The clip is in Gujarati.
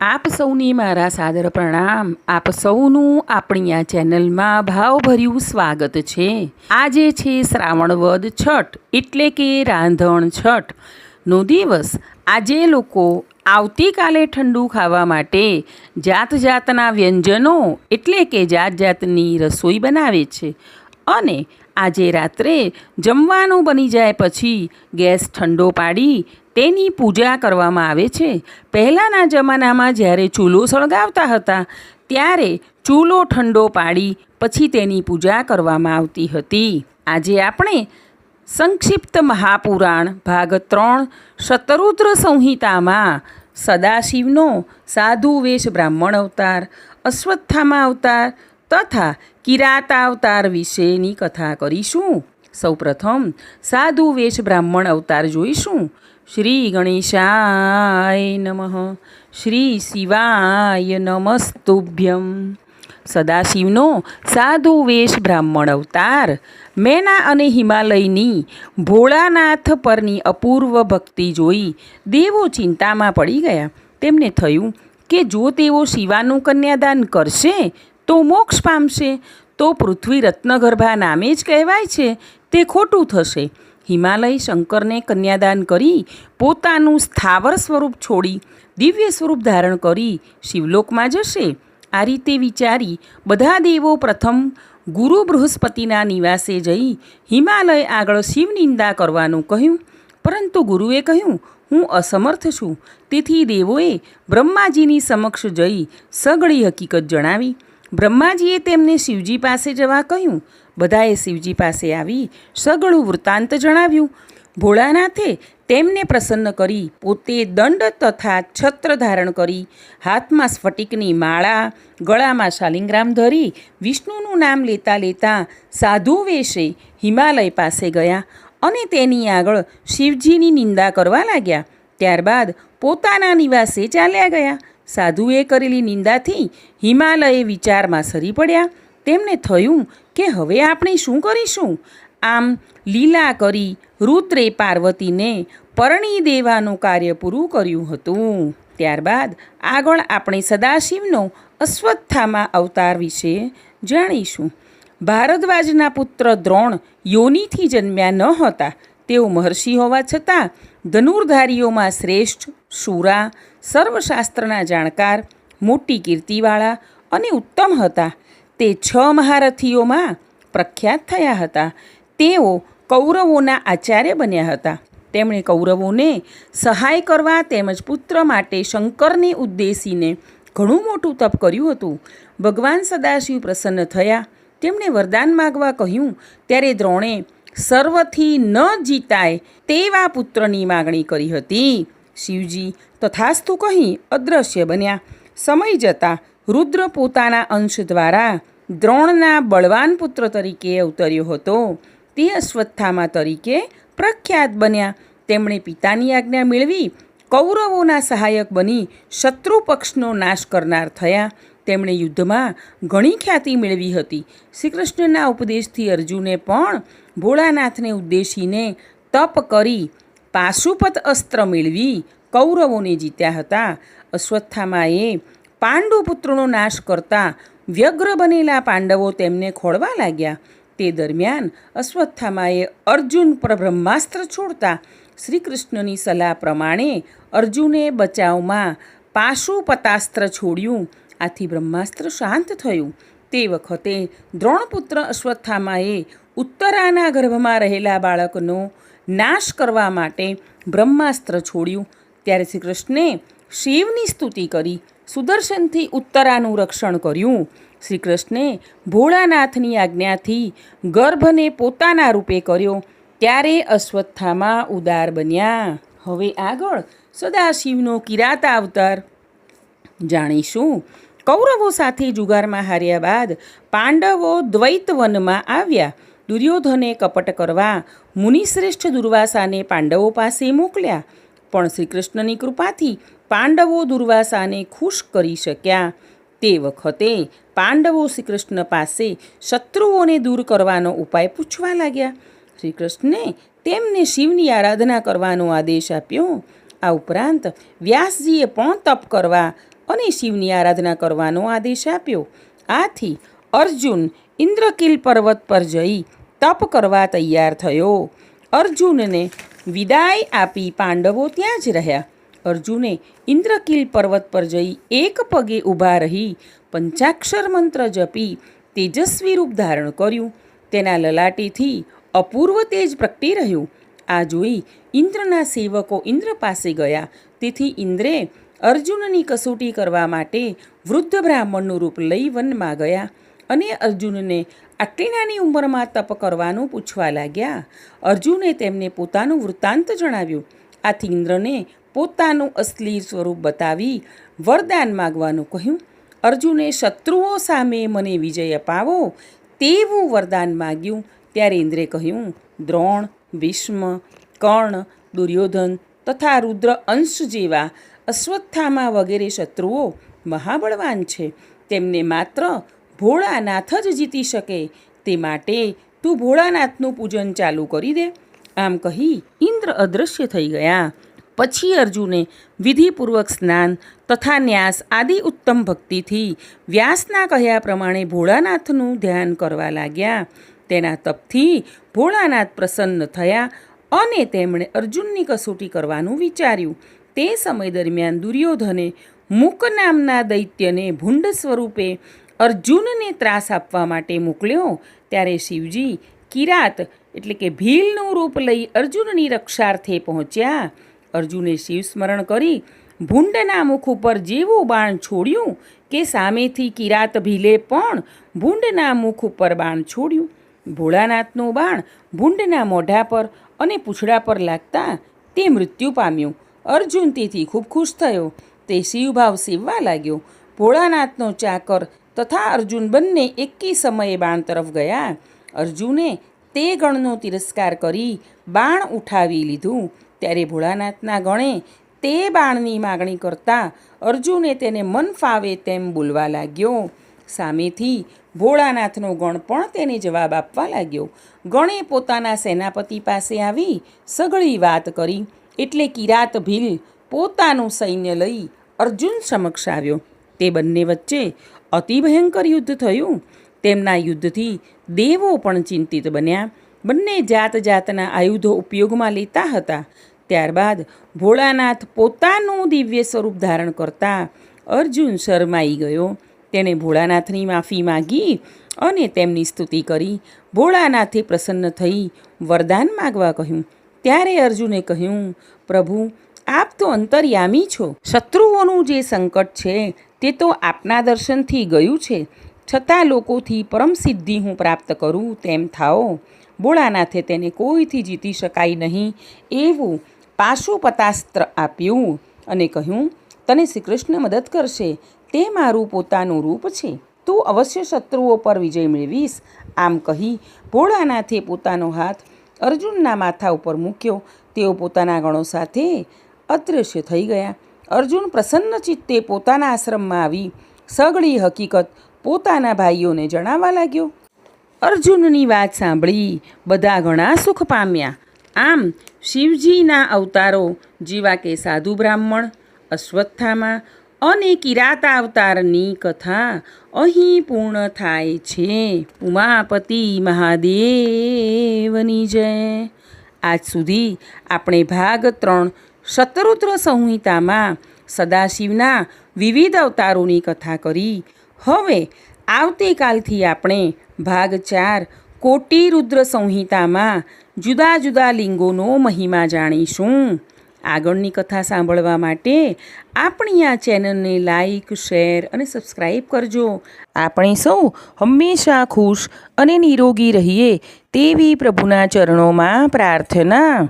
આપ સૌને મારા સાદર પ્રણામ. આપ સૌનું આપણી આ ચેનલમાં ભાવભર્યું સ્વાગત છે. આજે છે શ્રાવણ વદ છઠ, એટલે કે રાંધણ છઠનો દિવસ આજે લોકો આવતીકાલે ઠંડુ ખાવા માટે જાત જાતના વ્યંજનો, એટલે કે જાત જાતની રસોઈ બનાવે છે. અને આજે રાત્રે જમવાનું બની જાય પછી ગેસ ઠંડો પાડી તેની પૂજા કરવામાં આવે છે. પહેલાંના જમાનામાં જ્યારે ચૂલો સળગાવતા હતા, ત્યારે ચૂલો ઠંડો પાડી પછી તેની પૂજા કરવામાં આવતી હતી. આજે આપણે સંક્ષિપ્ત મહાપુરાણ ભાગ ત્રણ શતરુદ્ર સંહિતામાં સદાશિવનો સાધુ વેશ બ્રાહ્મણ અવતાર, અશ્વત્થામા અવતાર તથા કિરાતા અવતાર વિશેની કથા કરીશું. સૌપ્રથમ સાધુ વેશ બ્રાહ્મણ અવતાર જોઈશું. શ્રી ગણેશાય નમઃ. શ્રી શિવાય નમસ્તુભ્યમ. સદાશિવનો સાધુ વેશ બ્રાહ્મણ અવતાર મેના અને હિમાલયની ભોળાનાથ પરની અપૂર્વ ભક્તિ જોઈ દેવો ચિંતામાં પડી ગયા. તેમને થયું કે જો તેઓ શિવાનું કન્યાદાન કરશે તો મોક્ષ પામશે. તો પૃથ્વી રત્નગર્ભા નામે જ કહેવાય છે. તે ખોટું થશે. હિમાલય શંકરને કન્યાદાન કરી પોતાનું સ્થાવર સ્વરૂપ છોડી દિવ્ય સ્વરૂપ ધારણ કરી શિવલોકમાં જશે. આ રીતે વિચારી બધા દેવો પ્રથમ ગુરુ બૃહસ્પતિના નિવાસે જઈ હિમાલય આગળ શિવનિંદા કરવાનું કહ્યું. પરંતુ ગુરુએ કહ્યું, હું અસમર્થ છું. તેથી દેવોએ બ્રહ્માજીની સમક્ષ જઈ સઘળી હકીકત જણાવી. બ્રહ્માજીએ તેમને શિવજી પાસે જવા કહ્યું. બધાએ શિવજી પાસે આવી સગળું વૃત્તાંત જણાવ્યું. ભોળાનાથે તેમને પ્રસન્ન કરી પોતે દંડ તથા છત્ર ધારણ કરી. હાથમાં સ્ફટિકની માળા, ગળામાં શાલિંગ્રામ ધરી વિષ્ણુનું નામ લેતા લેતા સાધુ વેશે હિમાલય પાસે ગયા અને તેની આગળ શિવજીની નિંદા કરવા લાગ્યા. ત્યારબાદ પોતાના નિવાસે ચાલ્યા ગયા. સાધુએ કરેલી નિંદાથી હિમાલયે વિચારમાં સરી પડ્યા. તેમને થયું કે હવે આપણે શું કરીશું? આમ લીલા કરી રુદ્રે પાર્વતીને પરણી દેવાનું કાર્ય પૂરું કર્યું હતું. ત્યારબાદ આગળ આપણે સદાશિવનો અશ્વત્થામાં અવતાર વિશે જાણીશું. ભારદ્વાજના પુત્ર દ્રોણ યોનિથી જન્મ્યા ન હતા. તેઓ મહર્ષિ હોવા છતાં ધનુર્ધારીઓમાં શ્રેષ્ઠ શુરા સર્વશાસ્ત્રના જાણકાર, મોટી કીર્તિવાળા અને ઉત્તમ હતા. તે છ મહારથીઓમાં પ્રખ્યાત થયા હતા. તેઓ કૌરવોના આચાર્ય બન્યા હતા. તેમણે કૌરવોને સહાય કરવા તેમજ પુત્ર માટે શંકરને ઉદ્દેશીને ઘણું મોટું તપ કર્યું હતું. ભગવાન સદાશિવ પ્રસન્ન થયા. તેમણે વરદાન માગવા કહ્યું, ત્યારે દ્રોણે સર્વથી ન જીતાય તેવા પુત્રની માગણી કરી હતી. શિવજી તથાસ્તુ કહી અદૃશ્ય બન્યા. સમય જતાં રુદ્ર પોતાના અંશ દ્વારા દ્રોણના બળવાન પુત્ર તરીકે અવતર્યો હતો. તે અશ્વત્થામા તરીકે પ્રખ્યાત બન્યા. તેમણે પિતાની આજ્ઞા મેળવી કૌરવોના સહાયક બની શત્રુ પક્ષનો નાશ કરનાર થયા. તેમણે યુદ્ધમાં ઘણી ખ્યાતિ મેળવી હતી. શ્રીકૃષ્ણના ઉપદેશથી અર્જુને પણ ભોળાનાથને ઉદ્દેશીને તપ કરી પાશુપત અસ્ત્ર મેળવી કૌરવોને જીત્યા હતા. અશ્વત્થામાએ પાંડુપુત્રનો નાશ કરતા વ્યગ્ર બનેલા પાંડવો તેમને ખોળવા લાગ્યા. તે દરમિયાન અશ્વત્થામાએ અર્જુન પર બ્રહ્માસ્ત્ર છોડતા શ્રી કૃષ્ણની સલાહ પ્રમાણે અર્જુને બચાવમાં પાશુપતાસ્ત્ર છોડ્યું. આથી બ્રહ્માસ્ત્ર શાંત થયું. તે વખતે દ્રોણપુત્ર અશ્વત્થામાએ ઉત્તરાના ગર્ભમાં રહેલા બાળકનો નાશ કરવા માટે બ્રહ્માસ્ત્ર છોડ્યું. ત્યારે શ્રી કૃષ્ણે શિવની સ્તુતિ કરી, સુદર્શનથી ઉત્તરાનું રક્ષણ કર્યું. શ્રી કૃષ્ણે ભોળાનાથની આજ્ઞાથી ગર્ભને પોતાના રૂપે કર્યો. ત્યારે અશ્વત્થામાં ઉદાર બન્યા. હવે આગળ સદાશિવનો કિરાતા અવતાર. જાણીશું, કૌરવો સાથે જુગારમાં હાર્યા બાદ પાંડવો દ્વૈતવનમાં આવ્યા. દુર્યોધને કપટ કરવા મુનિશ્રેષ્ઠ દુર્વાસાને પાંડવો પાસે મોકલ્યા. પણ શ્રીકૃષ્ણની કૃપાથી પાંડવો દુર્વાસાને ખુશ કરી શક્યા. તે વખતે પાંડવો શ્રીકૃષ્ણ પાસે શત્રુઓને દૂર કરવાનો ઉપાય પૂછવા લાગ્યા. શ્રીકૃષ્ણે તેમને શિવની આરાધના કરવાનો આદેશ આપ્યો. આ ઉપરાંત વ્યાસજીએ પણ તપ કરવા અને શિવની આરાધના કરવાનો આદેશ આપ્યો. આથી અર્જુન ઇન્દ્રકીલ પર્વત પર જઈ તપ કરવા તૈયાર થયો. અર્જુનને વિદાય આપી પાંડવો ત્યાં જ રહ્યા. અર્જુને ઇન્દ્રકીલ પર્વત પર જઈ એક પગે ઊભા રહી, પંચાક્ષર મંત્ર જપી, તેજસ્વી રૂપ ધારણ કર્યું. તેના લલાટીથી અપૂર્વ તેજ પ્રગટી રહ્યું. આ જોઈ ઇન્દ્રના સેવકો ઇન્દ્ર પાસે ગયા. તેથી ઇન્દ્રે અર્જુનની કસોટી કરવા માટે વૃદ્ધ બ્રાહ્મણનું રૂપ લઈ વનમાં ગયા અને અર્જુનને આટલી નાની ઉંમરમાં તપ કરવાનું પૂછવા લાગ્યા. અર્જુને તેમને પોતાનું વૃત્તાંત જણાવ્યું. આથી ઇન્દ્રને પોતાનું અસલી સ્વરૂપ બતાવી વરદાન માગવાનું કહ્યું. અર્જુને શત્રુઓ સામે મને વિજય અપાવો તેવું વરદાન માગ્યું. ત્યારે ઇન્દ્રે કહ્યું, દ્રોણ, ભીષ્મ, કર્ણ, દુર્યોધન તથા રુદ્ર અંશ જેવા અશ્વત્થામા વગેરે શત્રુઓ મહાબળવાન છે. તેમને માત્ર ભોળાનાથ જ જીતી શકે, તે માટે તું ભોળાનાથનું પૂજન ચાલુ કરી દે. આમ કહી ઇન્દ્ર અદૃશ્ય થઈ ગયા. પછી અર્જુને વિધિપૂર્વક સ્નાન તથા ન્યાસ આદિ ઉત્તમ ભક્તિથી વ્યાસના કહ્યા પ્રમાણે ભોળાનાથનું ધ્યાન કરવા લાગ્યા. તેના તપથી ભોળાનાથ પ્રસન્ન થયા અને તેમણે અર્જુનની કસોટી કરવાનું વિચાર્યું. તે સમય દરમિયાન દુર્યોધને મુક નામના દૈત્યને ભૂંડ સ્વરૂપે અર્જુનને ત્રાસ આપવા માટે મોકલ્યો, ત્યારે શિવજી કિરાત એટલે કે ભીલનું રૂપ લઈ અર્જુનની રક્ષાર્થે પહોંચ્યા. અર્જુને શિવ સ્મરણ કરી ભૂંડના મુખ ઉપર જેવું બાણ છોડ્યું કે સામેથી કિરાત ભીલે પણ ભૂંડના મુખ ઉપર બાણ છોડ્યું. ભોળાનાથનું બાણ ભૂંડના મોઢા પર અને પૂંછડા પર લાગતા તે મૃત્યુ પામ્યું. અર્જુન તેથી ખૂબ ખુશ થયો. તે શિવભાવ સેવવા લાગ્યો. ભોળાનાથનો ચાકર તથા અર્જુન બંને એકી સમયે બાણ તરફ ગયા. અર્જુને તે ગણનો તિરસ્કાર કરી બાણ ઉઠાવી લીધું. ત્યારે ભોળાનાથના ગણે તે બાણની માગણી કરતા અર્જુને તેને મન ફાવે તેમ બોલવા લાગ્યો. સામેથી ભોળાનાથનો ગણ પણ તેને જવાબ આપવા લાગ્યો. ગણે પોતાના સેનાપતિ પાસે આવી સઘળી વાત કરી. એટલે કિરાત ભીલ પોતાનું સૈન્ય લઈ અર્જુન સમક્ષ આવ્યો. તે બંને વચ્ચે અતિ ભયંકર યુદ્ધ થયું. તેમના યુદ્ધથી દેવો પણ ચિંતિત બન્યા. બંને જાત જાતના આયુધો ઉપયોગમાં લેતા હતા. ત્યારબાદ ભોળાનાથ પોતાનું દિવ્ય સ્વરૂપ ધારણ કરતા અર્જુન શરમાઈ ગયો. તેણે ભોળાનાથની માફી માગી અને તેમની સ્તુતિ કરી. ભોળાનાથે પ્રસન્ન થઈ વરદાન માગવા કહ્યું. ત્યારે અર્જુને કહ્યું, પ્રભુ આપ તો અંતર્યામી છો. શત્રુઓનું જે સંકટ છે, તે તો આપના દર્શનથી ગયું છે. છતાં લોકોથી પરમ સિદ્ધિ હું પ્રાપ્ત કરું તેમ થાઓ. ભોળાનાથે તેને કોઈથી જીતી શકાય નહીં એવું પાશુપતાસ્ત્ર આપ્યું અને કહ્યું, તને શ્રી કૃષ્ણ મદદ કરશે. તે મારું પોતાનું રૂપ છે. તું અવશ્ય શત્રુઓ પર વિજય મેળવીશ. આમ કહી ભોળાનાથે પોતાનો હાથ અર્જુનના માથા ઉપર મૂક્યો. તેઓ પોતાના ગણો સાથે અદૃશ્ય થઈ ગયા. અર્જુન પ્રસન્ન ચિત્તે પોતાના આશ્રમમાં આવી. સગળી હકીકત પોતાના ભાઈઓને જણાવવા લાગ્યો. અર્જુનની વાત સાંભળી બધા ઘણા સુખ પામ્યા. આમ શિવજીના અવતારો જેવા કે સાધુ બ્રાહ્મણ, અશ્વત્થામાં અને કિરાતા અવતારની કથા અહીં પૂર્ણ થાય છે. ઉમાપતિ મહાદેવની જય. આજ સુધી આપણે ભાગ ત્રણ શતરુદ્ર સંહિતામાં સદાશિવના વિવિધ અવતારોની કથા કરી. હવે આવતીકાલથી આપણે ભાગ ચાર કોટી રુદ્ર સંહિતામાં જુદા જુદા લિંગોનો મહિમા જાણીશું. આગળની કથા સાંભળવા માટે આપણી આ ચેનલને લાઈક, શેર અને સબસ્ક્રાઈબ કરજો. આપણે સૌ હંમેશા ખુશ અને નિરોગી રહીએ તેવી પ્રભુના ચરણોમાં પ્રાર્થના.